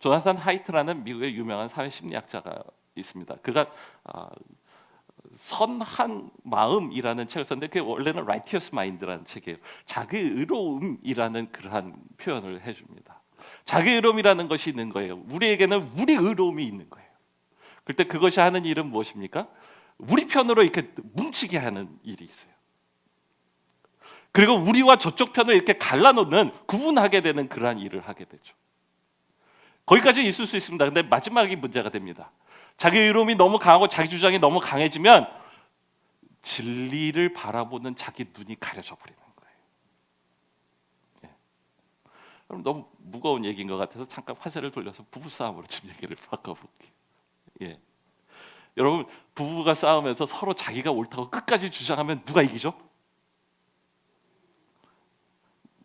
조나산 하이트라는 미국의 유명한 사회 심리학자가 있습니다. 그가 아, 선한 마음이라는 책을 썼는데 그게 원래는 Righteous Mind라는 책이에요. 자기 의로움이라는 그러한 표현을 해줍니다. 자기 의로움이라는 것이 있는 거예요. 우리에게는 우리 의로움이 있는 거예요. 그때 그것이 하는 일은 무엇입니까? 우리 편으로 이렇게 뭉치게 하는 일이 있어요. 그리고 우리와 저쪽 편을 이렇게 갈라놓는 구분하게 되는 그러한 일을 하게 되죠. 거기까지 있을 수 있습니다. 근데 마지막이 문제가 됩니다. 자기 의로움이 너무 강하고 자기 주장이 너무 강해지면 진리를 바라보는 자기 눈이 가려져 버리는 거예요. 예. 그럼 너무 무거운 얘기인 것 같아서 잠깐 화제를 돌려서 부부 싸움으로 좀 얘기를 바꿔볼게요. 예. 여러분 부부가 싸우면서 서로 자기가 옳다고 끝까지 주장하면 누가 이기죠?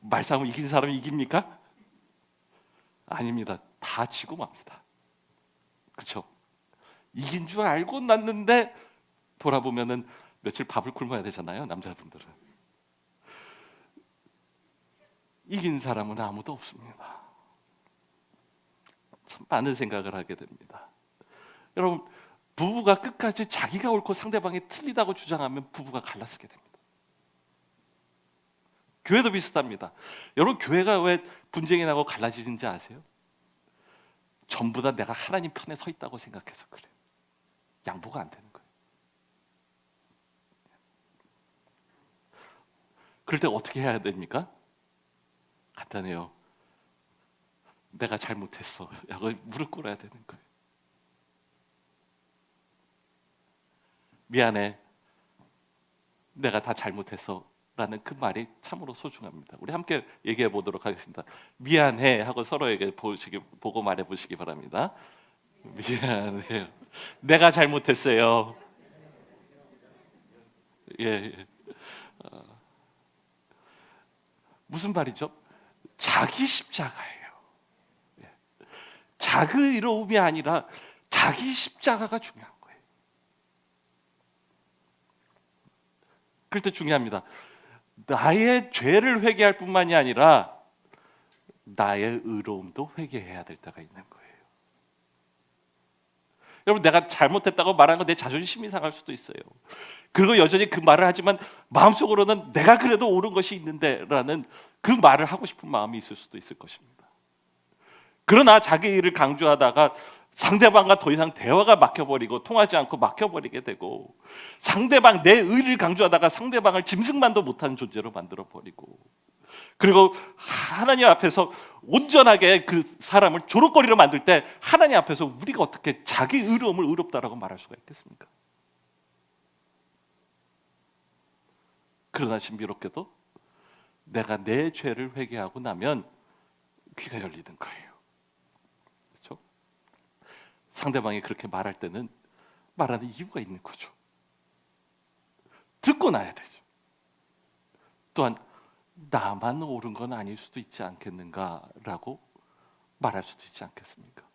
말싸움 이긴 사람이 이깁니까? 아닙니다. 다 지고 맙니다. 그렇죠? 이긴 줄 알고 났는데 돌아보면은 며칠 밥을 굶어야 되잖아요, 남자분들은. 이긴 사람은 아무도 없습니다. 참 많은 생각을 하게 됩니다. 여러분 부부가 끝까지 자기가 옳고 상대방이 틀리다고 주장하면 부부가 갈라서게 됩니다. 교회도 비슷합니다. 여러분 교회가 왜 분쟁이 나고 갈라지는지 아세요? 전부 다 내가 하나님 편에 서 있다고 생각해서 그래요. 양보가 안 되는 거예요. 그럴 때 어떻게 해야 됩니까? 간단해요. 내가 잘못했어. 라고 무릎 꿇어야 되는 거예요. 미안해. 내가 다 잘못했어. 라는 그 말이 참으로 소중합니다. 우리 함께 얘기해 보도록 하겠습니다. 미안해 하고 서로에게 보시기 보고 말해 보시기 바랍니다. 미안해요. 내가 잘못했어요. 예. 예. 어, 무슨 말이죠? 자기 십자가예요. 예. 자기 의로움이 아니라 자기 십자가가 중요한 거예요. 그럴 때 중요합니다. 나의 죄를 회개할 뿐만이 아니라 나의 의로움도 회개해야 될 때가 있는 거예요. 여러분 내가 잘못했다고 말하는 건 내 자존심이 상할 수도 있어요. 그리고 여전히 그 말을 하지만 마음속으로는 내가 그래도 옳은 것이 있는데라는 그 말을 하고 싶은 마음이 있을 수도 있을 것입니다. 그러나 자기 일을 강조하다가 상대방과 더 이상 대화가 막혀버리고 통하지 않고 막혀버리게 되고 상대방 내 의를 강조하다가 상대방을 짐승만도 못하는 존재로 만들어 버리고 그리고 하나님 앞에서 온전하게 그 사람을 조롱거리로 만들 때 하나님 앞에서 우리가 어떻게 자기 의로움을 의롭다라고 말할 수가 있겠습니까? 그러나 신비롭게도 내가 내 죄를 회개하고 나면 귀가 열리는 거예요. 상대방이 그렇게 말할 때는 말하는 이유가 있는 거죠. 듣고 나야 되죠. 또한 나만 옳은 건 아닐 수도 있지 않겠는가라고 말할 수도 있지 않겠습니까?